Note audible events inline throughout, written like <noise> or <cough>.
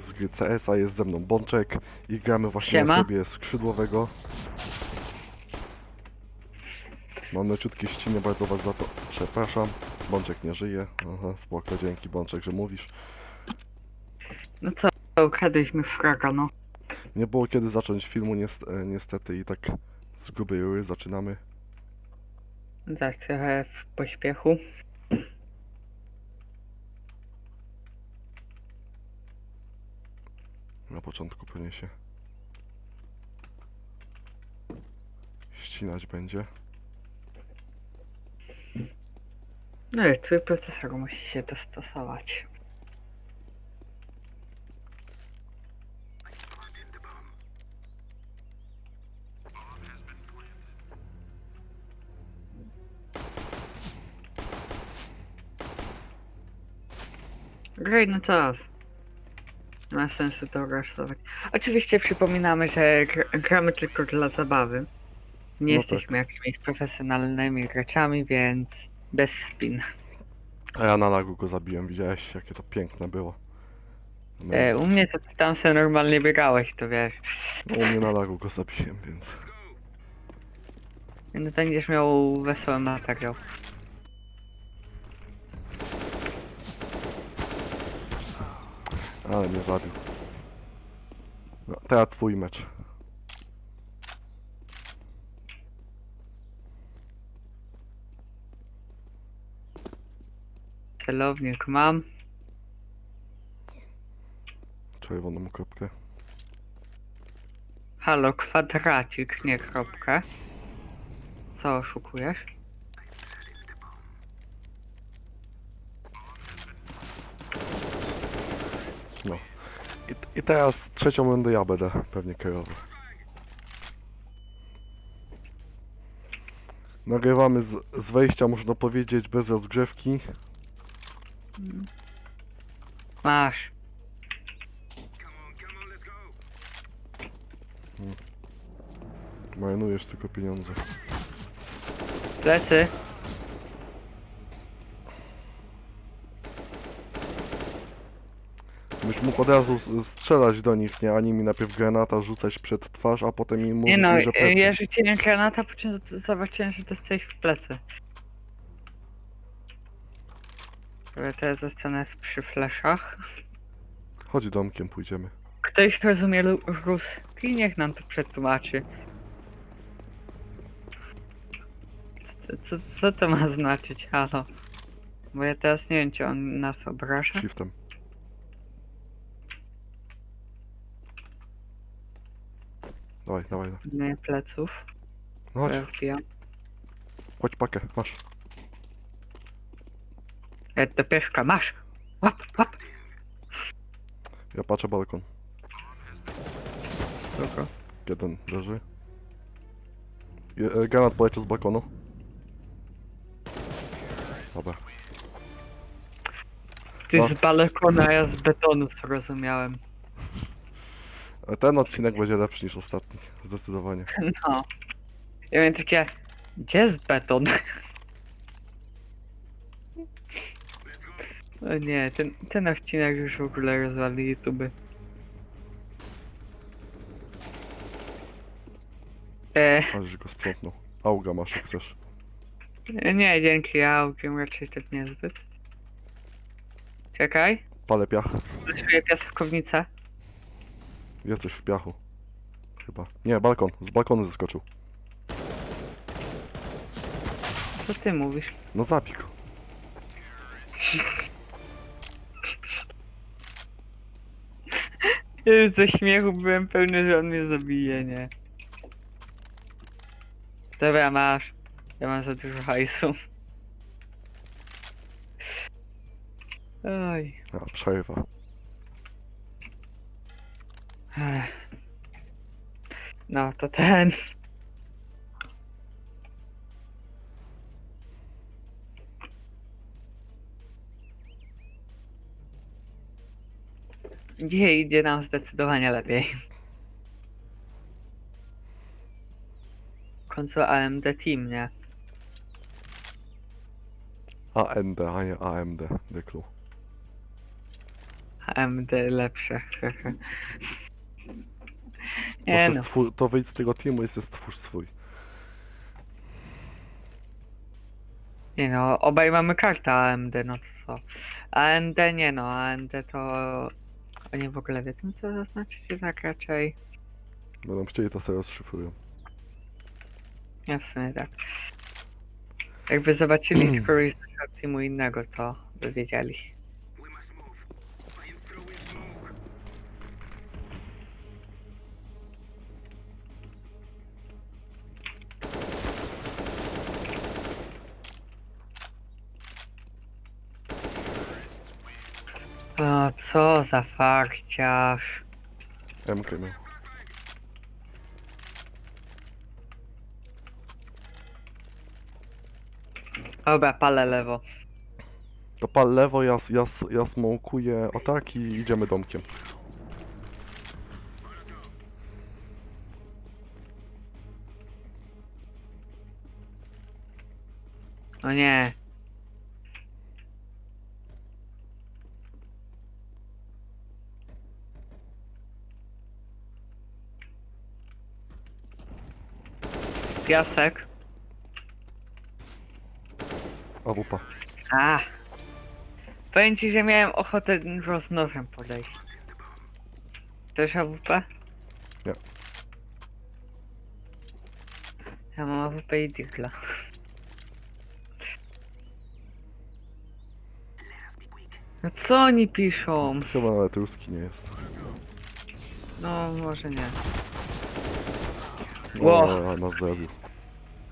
z gry CS-a, jest ze mną Bączek i gramy właśnie Siema. sobie skrzydłowego. Mam leciutkie ścinie, bardzo was za to przepraszam. Bączek nie żyje. Aha, spoko, dzięki Bączek, że mówisz. No co, ukradliśmy fraga, no. Nie było kiedy zacząć filmu niest e, niestety i tak z grubej rury zaczynamy. Tak, trochę w pośpiechu. Na początku pewnie się ścinać będzie. No i twój procesor musi się dostosować. Graj na czas. Nie ma sensu to aresztować. Oczywiście przypominamy, że gr- gramy tylko dla zabawy. Nie No jesteśmy jakimiś profesjonalnymi graczami, więc bez spin. A ja na lagu go zabiłem, widziałeś jakie to piękne było. No E, u mnie to ty tam sobie normalnie biegałeś, to wiesz. no, u mnie na lagu go zabiłem, więc... No będziesz miał wesoły materiał. Ale mnie zabił. No, teraz twój mecz. Celownik mam. Czerwoną kropkę. Halo, kwadracik, nie kropkę. Co oszukujesz? No. I, teraz trzecią rundę ja będę pewnie kierował. Nagrywamy z, z wejścia, można powiedzieć, bez rozgrzewki. Masz. Marnujesz tylko pieniądze. Plecy. Byś mógł od razu s- strzelać do nich, nie? Ani mi najpierw granata rzucać przed twarz, a potem im mówić Nie no, mi, że e, plecy. ja rzuciłem granata, po czym z- zobaczyłem, że dostałeś w plecy. Ale teraz zostanę w- przy fleszach. Chodź domkiem, pójdziemy. Ktoś rozumie lu- ruski? Niech nam to przetłumaczy. Co, co, co to ma znaczyć, halo? Bo ja teraz nie wiem, czy on nas obraża. Shiftem. Dawaj, dawaj, dawaj. Nie pleców. No chodź, Ja wbijam. chodź pakę, masz. E, do pieszka, masz! Łap, łap! Ja patrzę balkon. Spoko. Jeden leży. Je, e, granat poleciał z balkonu. Dobra. Ty No. z balkona, ja z betonu zrozumiałem. Ten odcinek będzie lepszy niż ostatni. Zdecydowanie. <laughs> No. Ja miałem takie... Gdzie jest beton? <laughs> O nie, ten, ten odcinek już w ogóle rozwali YouTube. E, Aż go sprzątnął. Auga masz jak chcesz. nie, dzięki, ja aukiem raczej tak niezbyt. Czekaj, Palę piach. zaszuję piaskownicę. Jest coś w piachu. Chyba. Nie, balkon. Z balkonu zeskoczył. Co ty mówisz? No zabij go. Ja już ze śmiechu byłem pewny, że on mnie zabije, nie? Dobra, masz. Ja mam za dużo hajsu. Oj. A, przerwa. No, to ten. Dzisiaj idzie nam zdecydowanie lepiej. W końcu AMD Team, nie? AND, a nie AMD. Deklu. AMD lepsze. <laughs> To, no. stwór, to wyjdź z tego teamu i se stwórz swój. Nie no, obaj mamy kartę AMD, no to co? AMD nie no, AMD to... Oni w ogóle wiedzą co to znaczy, czy tak raczej? Będą chcieli, to sobie rozszyfrują. Ja w sumie tak. Jakby zobaczyli <clears throat> któryś z teamu innego, to by wiedzieli. O, co za farciarz. MK miał. Dobra, palę lewo. To pal lewo, ja, ja, ja smokuję o tak i idziemy domkiem. O nie. Piasek. AWP. A. Powiem ci, że miałem ochotę z nożem podejść. Chcesz AWP? Nie. Ja mam AWP i Digla. No co oni piszą? Chyba nawet ruski nie jest. No, może nie. O, Ło. nas zrobił.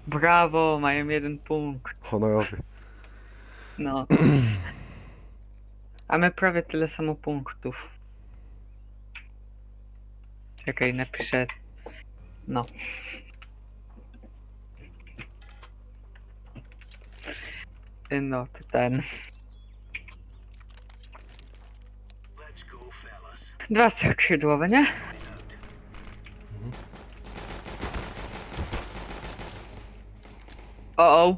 Brawo, mają jeden punkt. Honorowy. No. A my prawie tyle samo punktów. Czekaj, napiszę. No. No, to ten. Dwa skrzydłowe, nie? O, -oh.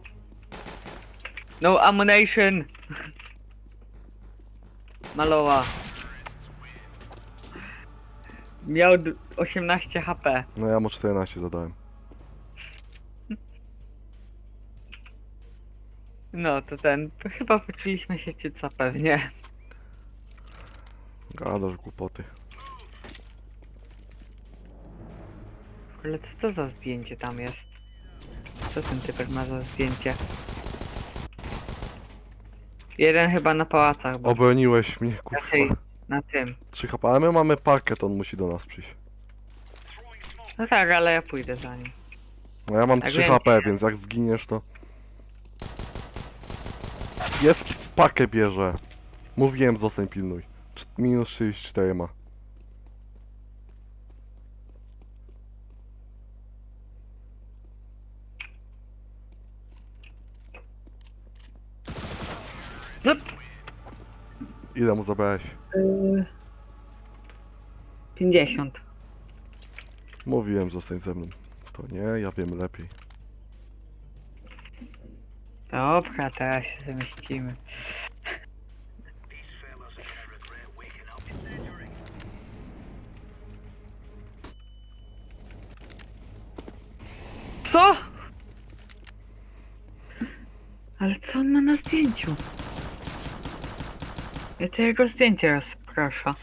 No ammunition. <laughs> Maloła. Miał d- 18 HP. No ja mu 14 zadałem. No to ten. Chyba poczuliśmy się ciuca pewnie. Gadasz głupoty. Ogóle co to za zdjęcie tam jest? Co ten typek ma za zdjęcie? Jeden chyba na pałacach, bo Obroniłeś mnie, raczej kurwa. na tym. 3 HP, ale my mamy pakiet, on musi do nas przyjść. No tak, ale ja pójdę za nim. No ja mam Tak 3 wiem. HP, więc jak zginiesz to... Jest pakę bierze. Mówiłem, zostań pilnuj. Cz- Minus 34 ma. No, Ile mu zabrałeś? yy, 50. Mówiłem, zostań ze mną. To nie, ja wiem lepiej. Dobra, teraz się zamieścimy. Co? Ale co on ma na zdjęciu? Ja to jego zdjęcie. Proszę.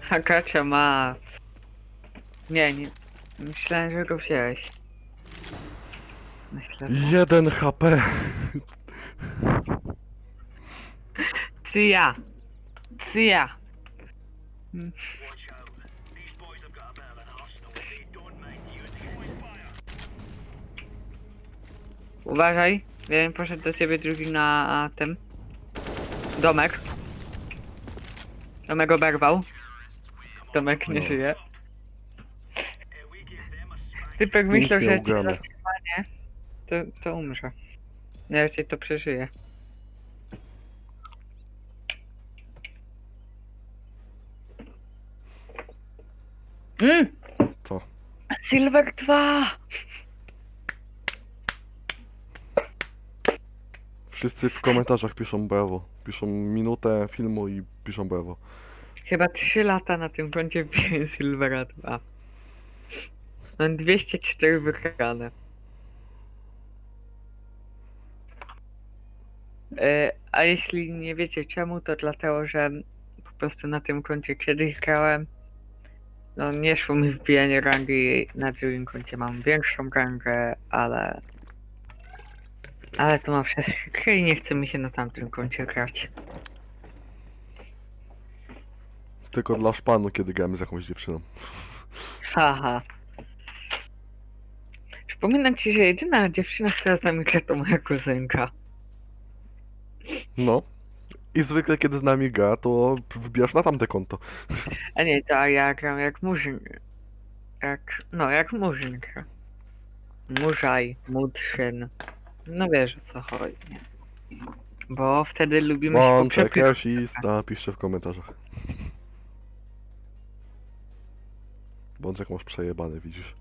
Hakacia ma... Nie, nie. Myślałem, że go wziąłeś. Myślę, że... 1 HP! Cia! Uważaj, wiem, poszedł do ciebie drugi na tym. Domek. Domek oberwał. Domek nie No. żyje. Typek myślał, że zatrzymanie, to, to umrze. Ja raczej to przeżyje. Mm! Co? Silver 2! Wszyscy w komentarzach piszą brawo. Piszą minutę filmu i piszą brawo. Chyba 3 lata na tym koncie Silvera 2. Mam 204 wygrane. E, A jeśli nie wiecie czemu, to dlatego, że po prostu na tym koncie kiedyś grałem. No nie szło mi wbijanie rangi, na drugim koncie mam większą rangę, ale... Ale to ma przez chwilę i nie chce mi się na tamtym koncie grać. Tylko dla szpanu, kiedy gramy z jakąś dziewczyną. Haha. Przypominam ci, że jedyna dziewczyna, która z nami gra, to moja kuzynka. No. I zwykle, kiedy z nami gra, to wbijasz na tamte konto. A nie, to ja gram jak murzyn. Jak, no, jak murzyn gra. Murzaj, mudrzyn. No wiesz o co chodzi? Bo wtedy lubimy się Mączek, poprzepychać. rasista, piszcie w komentarzach. Bączek masz przejebane, widzisz.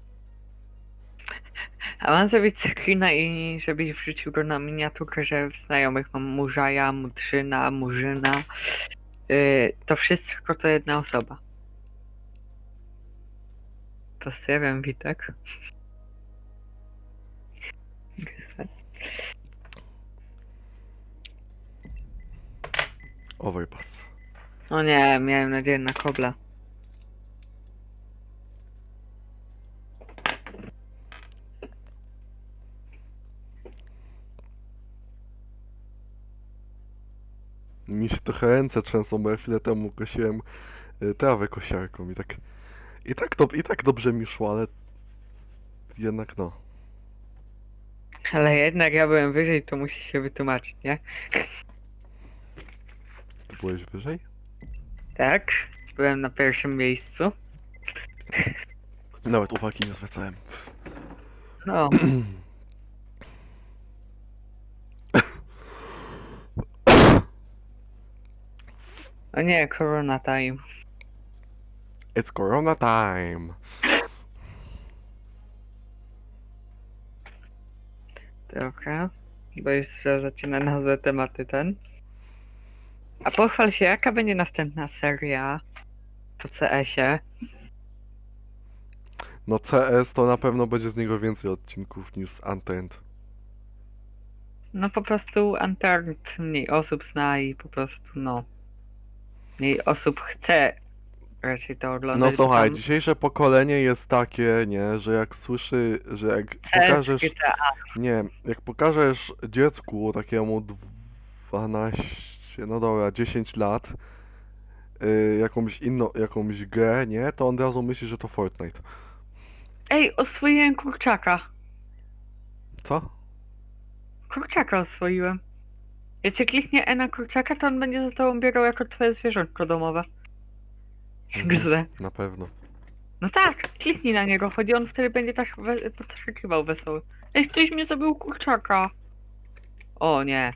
A mam zrobić screena i żebyś wrzucił go na miniaturkę, że w znajomych mam murzaja, mudrzyna, murzyna. Yy, to wszystko to jedna osoba. Pozdrawiam Witek. Overpass. O nie, miałem nadzieję na kobla. Mi się trochę ręce trzęsą, bo ja chwilę temu kosiłem y, trawę kosiarką i tak... I tak, to, I tak dobrze mi szło, ale... Jednak no. Ale jednak ja byłem wyżej, to musi się wytłumaczyć, nie? Ty byłeś wyżej? Tak, byłem na pierwszym miejscu. Nawet uwagi nie zwracałem. No. <clears throat> O nie, Corona Time. It's Corona time! Dobra. Bo już za- zaczyna nazwę tematy ten. A pochwal się, jaka będzie następna seria po CS-ie? No CS to na pewno będzie z niego więcej odcinków niż z Untamed. No po prostu Unturned mniej osób zna i po prostu no. Mniej osób chce raczej to oglądać. No bo słuchaj, tam dzisiejsze pokolenie jest takie, nie, że jak słyszy, że jak pokażesz, GTA. nie, jak pokażesz dziecku takiemu 12, no dobra, 10 lat, y, jakąś inną, jakąś grę, nie, to on od razu myśli, że to Fortnite. Ej, oswoiłem kurczaka. Co? Kurczaka oswoiłem. Jak cię kliknie E na kurczaka, to on będzie za tobą biegał jako twoje zwierzątko domowe. Mhm. Gzę. Na pewno. No tak, kliknij na niego, chodzi on wtedy będzie tak we- podskakiwał wesoły. Ej, ktoś mnie zabił kurczaka. O nie.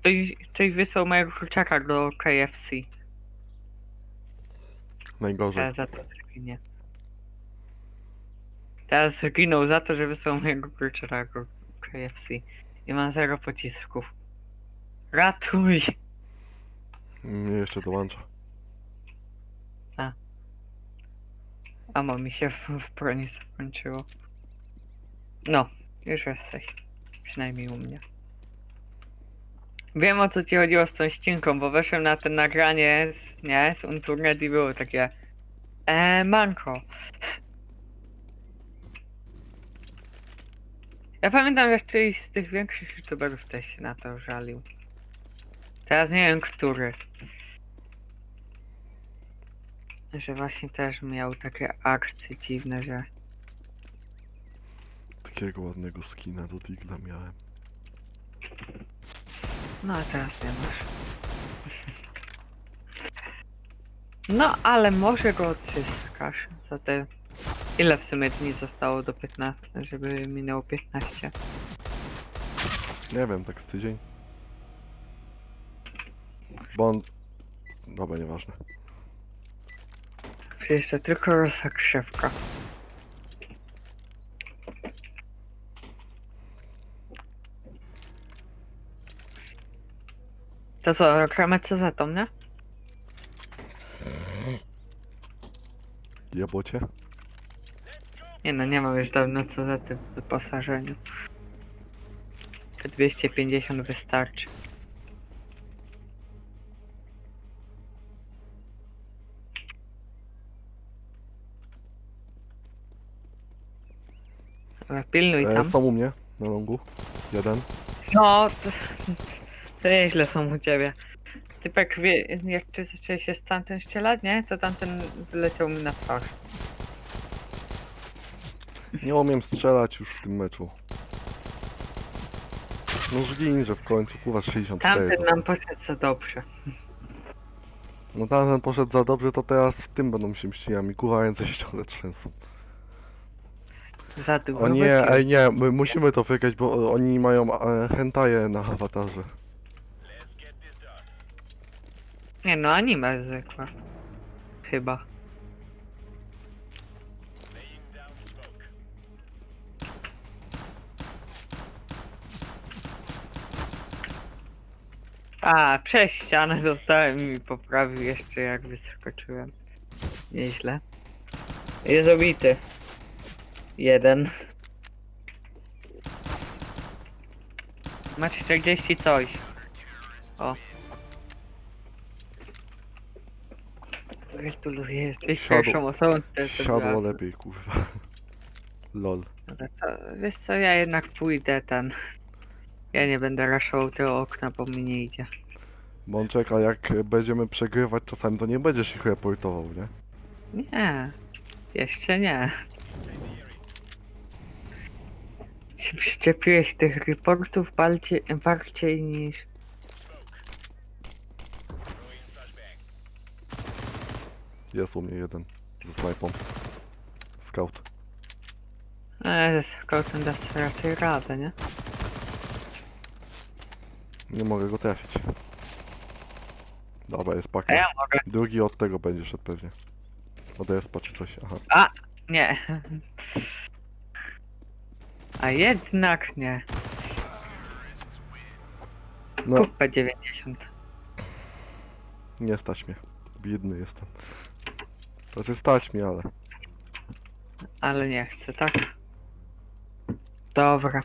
Ktoś, ktoś wysłał mojego kurczaka do KFC. Najgorzej. Teraz za to zginie. Teraz zginął za to, że wysłał mojego kurczaka do KFC. I mam zero pocisków. Ratuj! Mnie jeszcze dołącza. Amo mi się w, w broni skończyło. No, już jesteś. Przynajmniej u mnie. Wiem o co ci chodziło z tą ścinką, bo weszłem na to nagranie z, nie, z Unturnet i było takie Eee, manko. Ja pamiętam, że któryś z tych większych youtuberów też się na to żalił. Teraz nie wiem, który. Że właśnie też miał takie akcje dziwne, że Takiego ładnego skina do Digla miałem. No a teraz nie masz. No ale może go odzyskasz za te... Ile w sumie dni zostało do 15, żeby minęło 15? Nie wiem, tak z tydzień. Bo on... Dobra, nieważne. jeszcze tylko rozgrzewka. To co, gramy co za to, nie? Jebocie. Nie no, nie mam już dawno co za tym wyposażeniu. Te 250 wystarczy. Pilnuj E, tam. są u mnie na longu. Jeden. No, to, to nieźle są u ciebie. Typek wie, jak ty zacząłeś się z tamtym ścielać, nie? To tamten wyleciał mi na twarz. Nie umiem strzelać już w tym meczu. No zginże w końcu, kuwa 64 Tamten dostał. nam poszedł za dobrze. No tamten poszedł za dobrze, to teraz w tym będą się mściniami. Kuwa ręce się ciągle trzęsą. Za długo O nie, ej nie, my musimy to wygrać, bo oni mają e, hentaje na awatarze. Nie no, anime zwykłe. Chyba. A, przez ścianę dostałem i mi poprawił jeszcze jak wyskoczyłem. Nieźle. Jest obity. Jeden. Ma 40 coś. O. Gratuluję, jesteś Siadło- pierwszą osobą, która to Siadło lepiej, kurwa. <laughs> Lol. Dobra, to, wiesz co, ja jednak pójdę ten... Ja nie będę raszował tego okna, bo mi nie idzie. Mączek, a jak będziemy przegrywać czasami, to nie będziesz ich reportował, nie? Nie, jeszcze nie. Się przyczepiłeś tych reportów bardziej, bardziej niż... Jest u mnie jeden. Ze snajpą. Scout. E, ze scoutem dasz sobie raczej radę, nie? Nie mogę go trafić. Dobra, jest A pakiet. ja mogę. Drugi od tego będzie szedł pewnie. Od ESPA czy coś, aha. Nie. A jednak nie. No, Kupę 90. nie stać mnie. Biedny jestem. Znaczy stać mnie, ale... Ale nie chcę, tak? Dobra.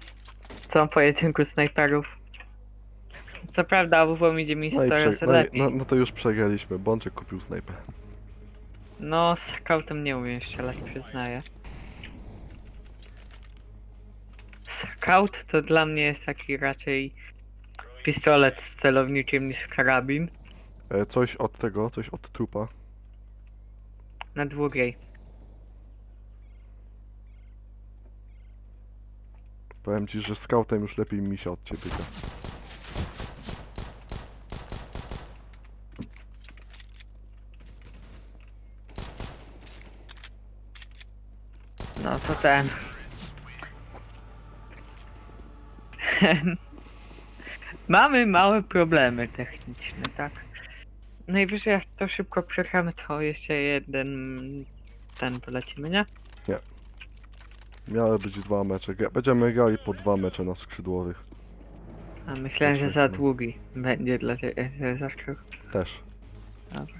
Co po jedynku snajperów? Co prawda, AWP idzie mi No i 100 prze... razy no, i- lepiej. no, no to już przegraliśmy. Bączek kupił snajpę. No, z scoutem nie umiem strzelać, przyznaję. Scout to dla mnie jest taki raczej pistolet z celownikiem niż karabin. E, coś od tego, coś od trupa. Na długiej. Powiem ci, że scoutem już lepiej mi się od ciebie gra. No to ten. Mamy małe problemy techniczne, tak? Najwyżej jak to szybko przegramy, to jeszcze jeden ten polecimy, nie? Miały być dwa mecze. Gra- Będziemy grali po dwa mecze na skrzydłowych. A myślałem, że za długi będzie dla ciebie zaczął. Też. Dobra.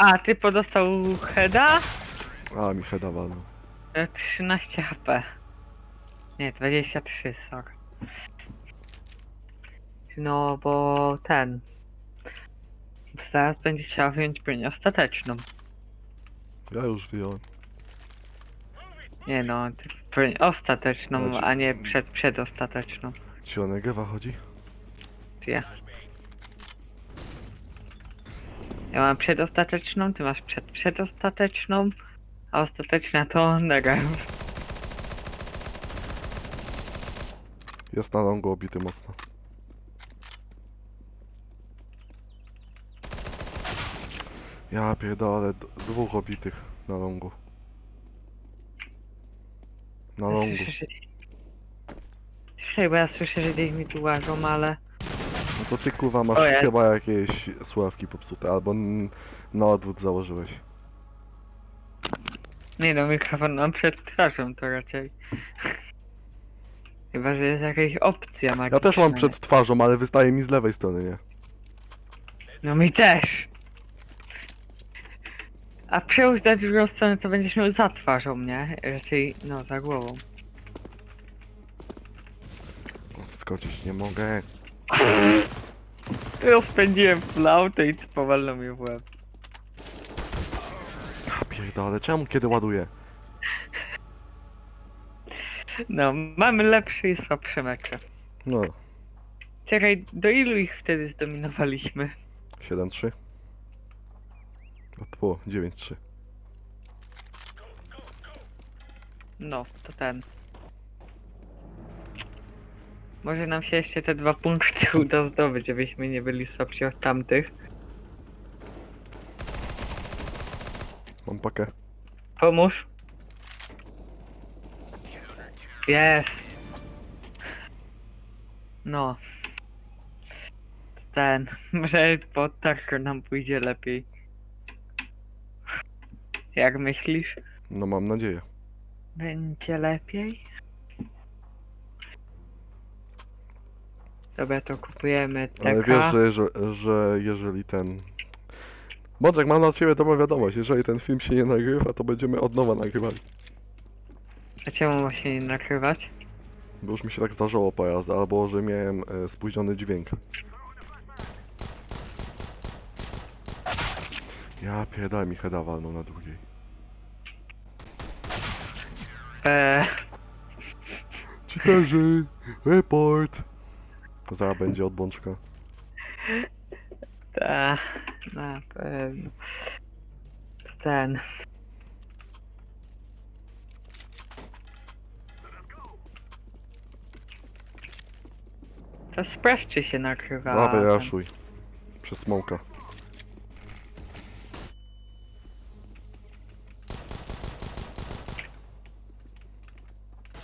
A, ty podostał heada? A, mi heada walnął. E, 13 HP. Nie, 23, sorry. No, bo ten. Zaraz będzie trzeba wyjąć broń ostateczną. Ja już wyjąłem. Nie no, ty- broń ostateczną, Znaczy- a nie przed, przedostateczną. Ci o Negewa chodzi? Ty ja. Ja mam przedostateczną, ty masz przed, przedostateczną, a ostateczna to Underground. Jest na longu obity mocno. Ja pierdolę, dwóch obitych na longu. Na longu. Słyszę, że... Słyszę, bo ja słyszę, że gdzieś mi tu łażą, ale... No to ty kurwa masz O, ja- chyba jakieś sławki popsute, albo n- na odwrót założyłeś. Nie no, mikrofon mam przed twarzą to raczej. Chyba, że jest jakaś opcja magiczna. Ja też mam przed twarzą, ale wystaje mi z lewej strony, nie? No mi też. A przełóż na drugą stronę to będziesz miał za twarzą, nie? Raczej, no, za głową. Wskoczyć nie mogę. Ja spędziłem flautę i powalno mnie w łeb. Ja pierdolę, czemu kiedy ładuję? No, mamy lepsze i słabsze mecze. No, Czekaj, do ilu ich wtedy zdominowaliśmy? 7-3. O, 9-3. No, to ten. Może nam się jeszcze te dwa punkty <laughs> uda zdobyć, żebyśmy nie byli słabsi od tamtych. Mam pakę. Pomóż. Jest. No. Ten. <laughs> Może po tarczę nam pójdzie lepiej. Jak myślisz? No mam nadzieję. Będzie lepiej? Dobra, to kupujemy Ale wiesz, że, że, że jeżeli ten... Mądrzek, mam dla ciebie dobrą wiadomość. Jeżeli ten film się nie nagrywa, to będziemy od nowa nagrywali. A czemu się nie nakrywać? Bo już mi się tak zdarzyło po raz, albo że miałem e, spóźniony dźwięk. Ja pierdolę mi heada walną na drugiej. Eee, Cheaterzy! Report! Zaraz będzie od bączka. ta, na pewno. To ten. To sprawdź, czy się nakrywa. Dawaj, ten- raszuj. Przez smoka.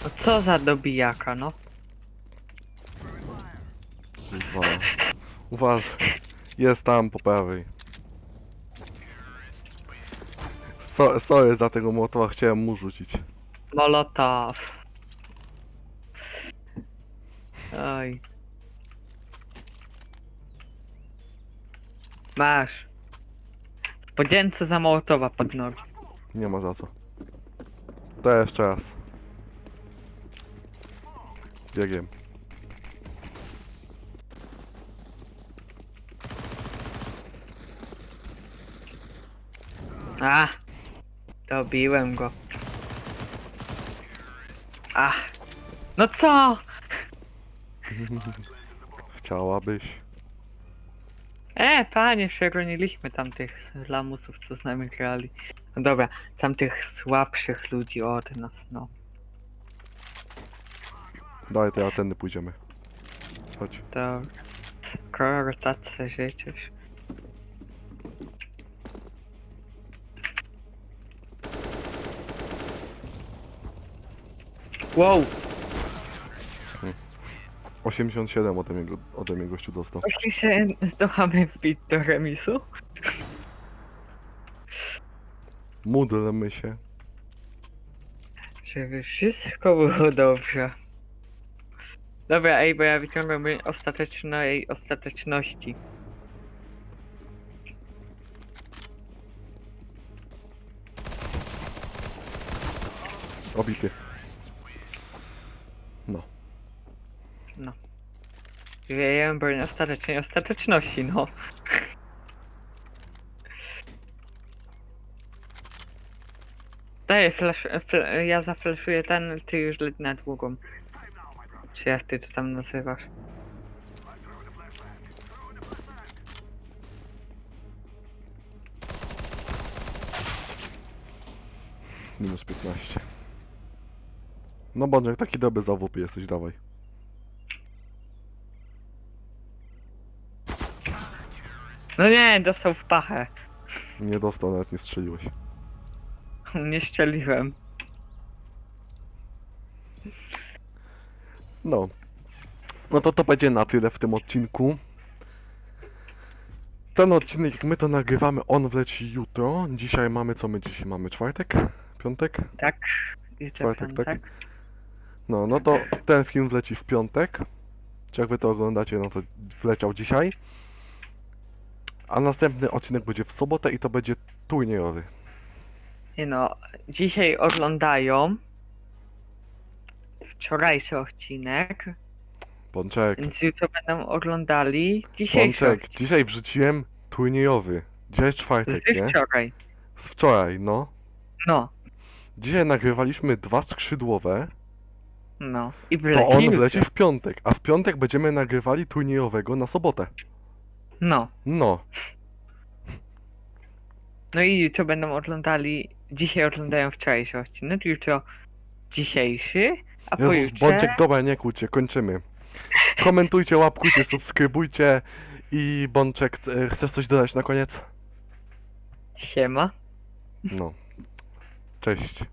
No co za dobijaka, no. Uważ. Jest tam po prawej. So, sorry za tego motowa, chciałem mu rzucić. Molotow. Oj. Masz. Podzięce za Mołotowa pod nogi. Nie ma za co. To jeszcze raz. Biegiem. A! Dobiłem go. A! No co? <laughs> Chciałabyś. E, panie, przegoniliśmy tamtych lamusów, co z nami grali. No dobra, tamtych słabszych ludzi od nas, no. Daj, te ateny pójdziemy. Chodź. To... Skoro tacy życzysz. Wow! 87 ode mnie, ode mnie gościu dostał. Jeśli się zdołamy wbić do remisu? Módlmy się. Żeby wszystko było dobrze. Dobra, ej, bo ja wyciągam ostatecznej ostateczności. Obity. No. Wiem, broń ostatecznej ostateczności, no. Daję flash, fl ja zaflaszuję ten, ty już leć na długą. Czy jak ty to tam nazywasz? Minus 15. No Bądź, taki dobry za WP jesteś, dawaj. No nie, dostał w pachę. Nie dostał, nawet nie strzeliłeś. Nie szczeliłem. No. No to to będzie na tyle w tym odcinku. Ten odcinek, jak my to nagrywamy, on wleci jutro. Dzisiaj mamy, co my dzisiaj mamy? Czwartek? Piątek? Tak. I Czwartek, tak? tak? No, no to ten film wleci w piątek. Czy jak wy to oglądacie, no to wleciał dzisiaj. A następny odcinek będzie w sobotę i to będzie turniejowy. Nie no, dzisiaj oglądają wczorajszy odcinek, Pączek, więc jutro będą oglądali dzisiejszy Pączek, odcinek. dzisiaj wrzuciłem turniejowy. Dzisiaj jest czwartek, Z nie? wczoraj. Z wczoraj, no. No, Dzisiaj nagrywaliśmy dwa skrzydłowe, no. I to wleci on jutro. wleci w piątek, a w piątek będziemy nagrywali turniejowego na sobotę. No. No, No i jutro będą oglądali, dzisiaj oglądają wczorajszy odcinek, jutro dzisiejszy, a Jezus, pojutrze... Bączek, dobra, nie kłóćcie, kończymy. Komentujcie, łapkujcie, subskrybujcie i Bączek, e, chcesz coś dodać na koniec? Siema. No. Cześć.